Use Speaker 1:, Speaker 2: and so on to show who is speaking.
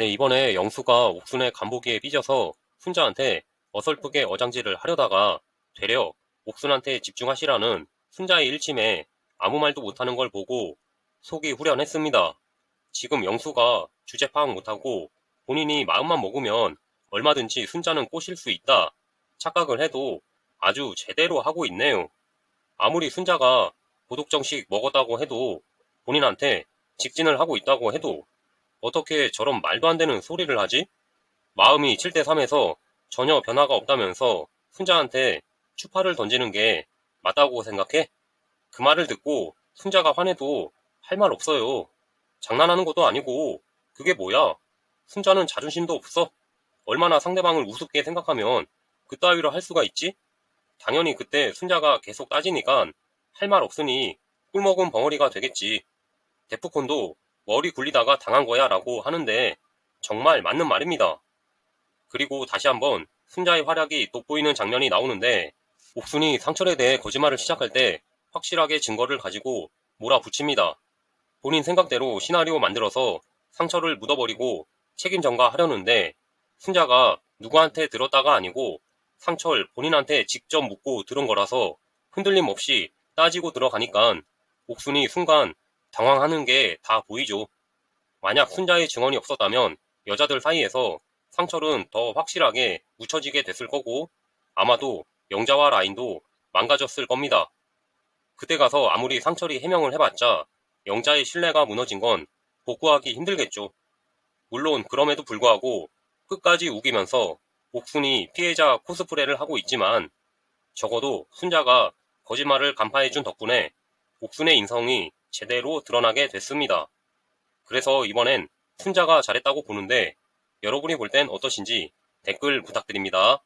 Speaker 1: 네, 이번에 영수가 옥순의 간보기에 삐져서 순자한테 어설프게 어장질을 하려다가 되려 옥순한테 집중하시라는 순자의 일침에 아무 말도 못하는 걸 보고 속이 후련했습니다. 지금 영수가 주제 파악 못하고 본인이 마음만 먹으면 얼마든지 순자는 꼬실 수 있다 착각을 해도 아주 제대로 하고 있네요. 아무리 순자가 고독정식 먹었다고 해도 본인한테 직진을 하고 있다고 해도 어떻게 저런 말도 안 되는 소리를 하지? 마음이 7대3에서 전혀 변화가 없다면서 순자한테 추파를 던지는 게 맞다고 생각해? 그 말을 듣고 순자가 화내도 할 말 없어요. 장난하는 것도 아니고 그게 뭐야? 순자는 자존심도 없어. 얼마나 상대방을 우습게 생각하면 그 따위로 할 수가 있지? 당연히 그때 순자가 계속 따지니까 할 말 없으니 꿀먹은 벙어리가 되겠지. 데프콘도 머리 굴리다가 당한 거야 라고 하는데 정말 맞는 말입니다. 그리고 다시 한번 순자의 활약이 돋보이는 장면이 나오는데 옥순이 상철에 대해 거짓말을 시작할 때 확실하게 증거를 가지고 몰아붙입니다. 본인 생각대로 시나리오 만들어서 상처를 묻어버리고 책임 전가하려는데 순자가 누구한테 들었다가 아니고 상철 본인한테 직접 묻고 들은 거라서 흔들림 없이 따지고 들어가니까 옥순이 순간 당황하는 게 다 보이죠. 만약 순자의 증언이 없었다면 여자들 사이에서 상철은 더 확실하게 묻혀지게 됐을 거고 아마도 영자와 라인도 망가졌을 겁니다. 그때 가서 아무리 상철이 해명을 해봤자 영자의 신뢰가 무너진 건 복구하기 힘들겠죠. 물론 그럼에도 불구하고 끝까지 우기면서 옥순이 피해자 코스프레를 하고 있지만 적어도 순자가 거짓말을 간파해준 덕분에 옥순의 인성이 제대로 드러나게 됐습니다. 그래서 이번엔 순자가 잘했다고 보는데 여러분이 볼 땐 어떠신지 댓글 부탁드립니다.